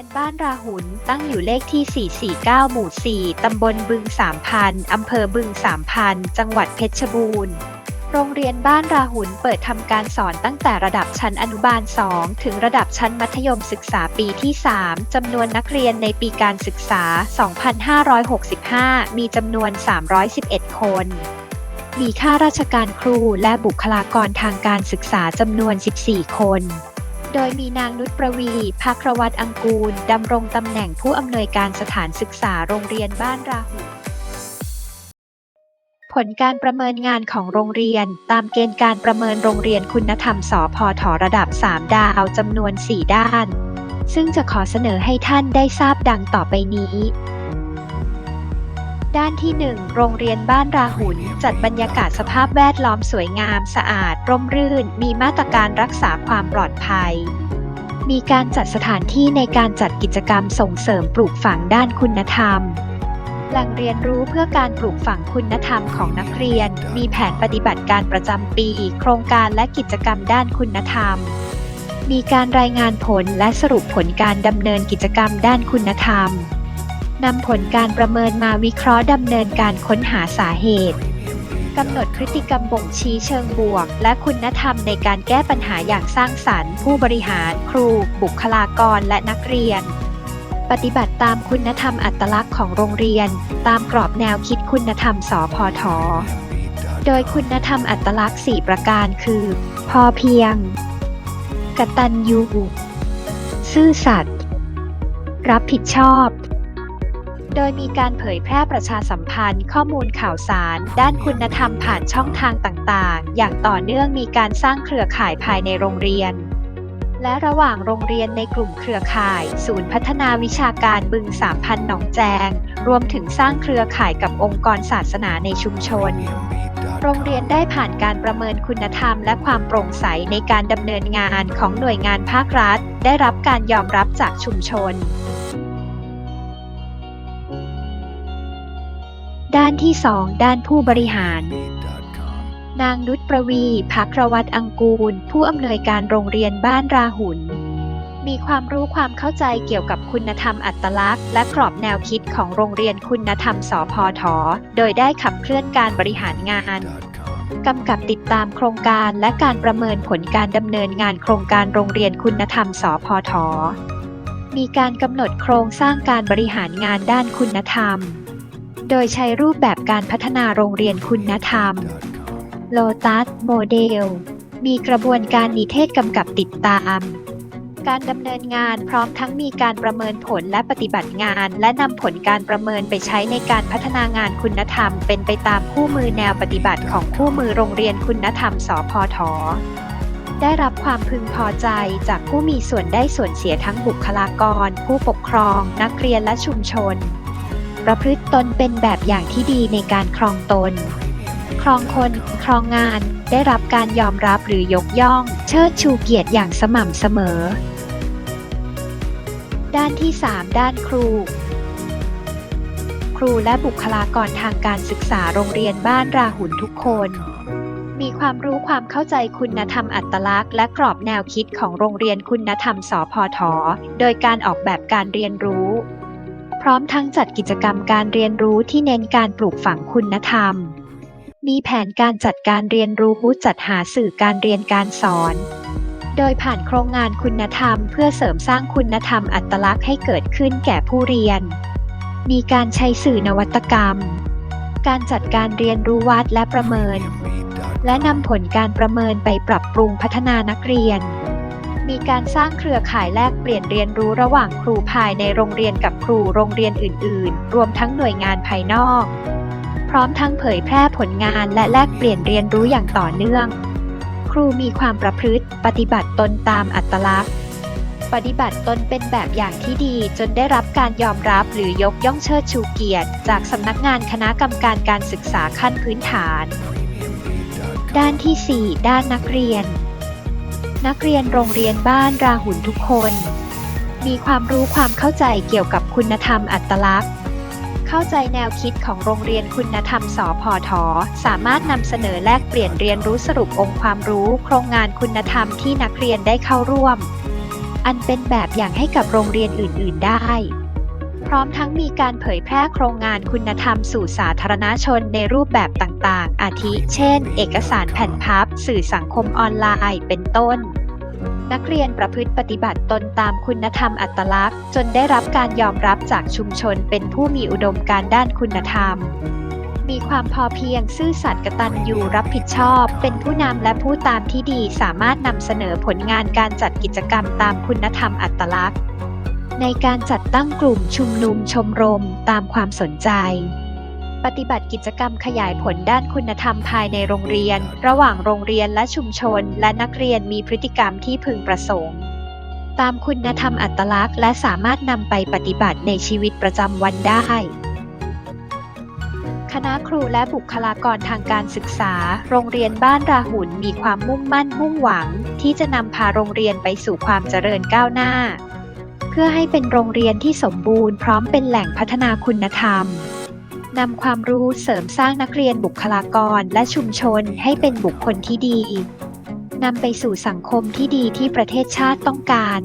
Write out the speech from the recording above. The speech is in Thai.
เรียนบ้านราหุนตั้งอยู่เลขที่ 449 หมู่ 4 ตำบลบึงสามพัน อำเภอบึงสามพัน จังหวัดเพชรบูรณ์ โรงเรียนบ้านราหุนเปิดทำการสอนตั้งแต่ระดับชั้นอนุบาล 2 ถึงระดับชั้นมัธยมศึกษาปีที่ 3 จำนวนนักเรียนในปีการศึกษา 2565 มีจำนวน 311 คนมีข้าราชการครูและบุคลากรทางการศึกษาจำนวน 14 คน โดยมีนางนุชประวีภัครวัตอังกูล ดำรงตำแหน่งผู้อำนวยการสถานศึกษาโรงเรียนบ้านราหุผลการประเมินงานของโรงเรียน ตามเกณฑ์การประเมินโรงเรียนคุณธรรมสพทระดับ 3 ดาวจำนวน 4 ด้าน ซึ่งจะขอเสนอให้ท่านได้ทราบดังต่อไปนี้ ด้านที่ 1 โรงเรียนบ้านราหุนจัดบรรยากาศสภาพแวดล้อมสวยงาม สะอาด ร่มรื่น มีมาตรการรักษาความปลอดภัย มีการจัดสถานที่ในการจัดกิจกรรมส่งเสริมปลูกฝังด้านคุณธรรมแหล่งเรียนรู้เพื่อการปลูกฝังคุณธรรมของนักเรียน มีแผนปฏิบัติการประจำปี โครงการและกิจกรรมด้านคุณธรรม มีการรายงานผลและสรุปผลการดำเนินกิจกรรมด้านคุณธรรม นำผลการประเมินมาวิเคราะห์ดำเนินการค้นหาสาเหตุกำหนดพฤติกรรมบ่งชี้เชิงบวก และคุณธรรมในการแก้ปัญหาอย่างสร้างสรรค์ ผู้บริหาร ครู บุคลากรและนักเรียน ปฏิบัติตามคุณธรรมอัตลักษณ์ของโรงเรียน ตามกรอบแนวคิดคุณธรรมสพทโดยคุณธรรมอัตลักษณ์ 4 ประการคือ พอเพียง กตัญญู ซื่อสัตย์ รับผิดชอบ โดยมีการเผยแพร่ประชาสัมพันธ์ ข้อมูลข่าวสาร ด้านคุณธรรมผ่านช่องทางต่างๆ อย่างต่อเนื่องมีการสร้างเครือข่ายภายในโรงเรียน และระหว่างโรงเรียนในกลุ่มเครือข่าย ศูนย์พัฒนาวิชาการบึงสามพันหนองแจง รวมถึงสร้างเครือข่ายกับองค์กรศาสนาในชุมชนโรงเรียนได้ผ่านการประเมินคุณธรรมและความโปร่งใสในการดำเนินงานของหน่วยงานภาครัฐ ได้รับการยอมรับจากชุมชน ด้านที่2ด้านผู้บริหาร นางนุชประวีภัครวัตอังกูล ผู้อำนวยการโรงเรียนบ้านราหุนมีความรู้ความเข้าใจเกี่ยวกับคุณธรรมอัตลักษณ์ และกรอบแนวคิดของโรงเรียนคุณธรรมสพทโดยได้ขับเคลื่อนการบริหารงานกำกับติดตามโครงการและการประเมินผลการดำเนินงานโครงการโรงเรียนคุณธรรมสพท มีการกำหนดโครงสร้างการบริหารงานด้านคุณธรรม โดยใช้รูปแบบการพัฒนาโรงเรียนคุณธรรมโลตัสโมเดลมีกระบวนการนิเทศกำกับติดตาม การดำเนินงานพร้อมทั้งมีการประเมินผลและปฏิบัติงาน และนำผลการประเมินไปใช้ในการพัฒนางานคุณธรรม เป็นไปตามคู่มือแนวปฏิบัติของคู่มือโรงเรียนคุณธรรม สพทได้รับความพึงพอใจจากผู้มีส่วนได้ส่วนเสียทั้งบุคลากร ผู้ปกครอง นักเรียนและชุมชน ประพฤติตนเป็นแบบอย่างที่ดีในการครองตน ครองคน ครองงาน ได้รับการยอมรับหรือยกย่อง เชิดชูเกียรติอย่างสม่ำเสมอ ด้านที่ 3 ด้านครู ครูและบุคลากรทางการศึกษาโรงเรียนบ้านราหุนทุกคน มีความรู้ความเข้าใจคุณธรรมอัตลักษณ์และกรอบแนวคิดของโรงเรียนคุณธรรมสพท โดยการออกแบบการเรียนรู้ พร้อมทั้งจัดกิจกรรมการเรียนรู้ที่เน้นการปลูกฝังคุณธรรม มีแผนการจัดการเรียนรู้จัดหาสื่อการเรียนการสอน โดยผ่านโครงงานคุณธรรม เพื่อเสริมสร้างคุณธรรมอัตลักษณ์ให้เกิดขึ้นแก่ผู้เรียน มีการใช้สื่อนวัตกรรม การจัดการเรียนรู้วัดและประเมิน และนำผลการประเมินไปปรับปรุงพัฒนานักเรียน การสร้างเครือข่ายแลกเปลี่ยนเรียนรู้ระหว่างครูภายในโรงเรียนกับครูโรงเรียนอื่น ๆ รวมทั้งหน่วยงานภายนอก พร้อมทั้งเผยแพร่ผลงานและแลกเปลี่ยนเรียนรู้อย่างต่อเนื่อง ครูมีความประพฤติ ปฏิบัติตนตามอัตลักษณ์ ปฏิบัติตนเป็นแบบอย่างที่ดีจนได้รับการยอมรับหรือยกย่องเชิดชูเกียรติ จากสำนักงานคณะกรรมการการศึกษาขั้นพื้นฐาน ด้านที่ 4 ด้านนักเรียน นักเรียนโรงเรียนบ้านราหุลทุกคน มีความรู้ความเข้าใจเกี่ยวกับคุณธรรมอัตลักษณ์ เข้าใจแนวคิดของโรงเรียนคุณธรรมสพทสามารถนำเสนอแลกเปลี่ยนเรียนรู้สรุปองค์ความรู้ โครงงานคุณธรรมที่นักเรียนได้เข้าร่วม อันเป็นแบบอย่างให้กับโรงเรียนอื่น ๆ ได้ ร้อมทั้งมีการเผยแพร่โครงงานคุณธรรมสู่สาธารณชนในรูปแบบต่างๆ อาทิ เช่น เอกสารแผ่นพับ สื่อสังคมออนไลน์เป็นต้น นักเรียนประพฤติปฏิบัติตนตามคุณธรรมอัตลักษณ์ จนได้รับการยอมรับจากชุมชนเป็นผู้มีอุดมการด้านคุณธรรมมีความพอเพียงซื่อสัตย์กตัญญูรับผิดชอบ เป็นผู้นำและผู้ตามที่ดีสามารถนำเสนอผลงานการจัดกิจกรรมตามคุณธรรมอัตลักษณ์ ในการจัดตั้งกลุ่มชุมนุมชมรมตามความสนใจ ปฏิบัติกิจกรรมขยายผลด้านคุณธรรมภายในโรงเรียน ระหว่างโรงเรียนและชุมชน และนักเรียนมีพฤติกรรมที่พึงประสงค์ ตามคุณธรรมอัตลักษณ์ และสามารถนำไปปฏิบัติในชีวิตประจำวันได้คณะครูและบุคลากรทางการศึกษา โรงเรียนบ้านราหุลมีความมุ่งมั่นมุ่งหวัง ที่จะนำพาโรงเรียนไปสู่ความเจริญก้าวหน้า เพื่อให้เป็นโรงเรียนที่สมบูรณ์พร้อมเป็นแหล่งพัฒนาคุณธรรมนำความรู้เสริมสร้างนักเรียนบุคลากรและชุมชนให้เป็นบุคคลที่ดีนำไปสู่สังคมที่ดีที่ประเทศชาติต้องการ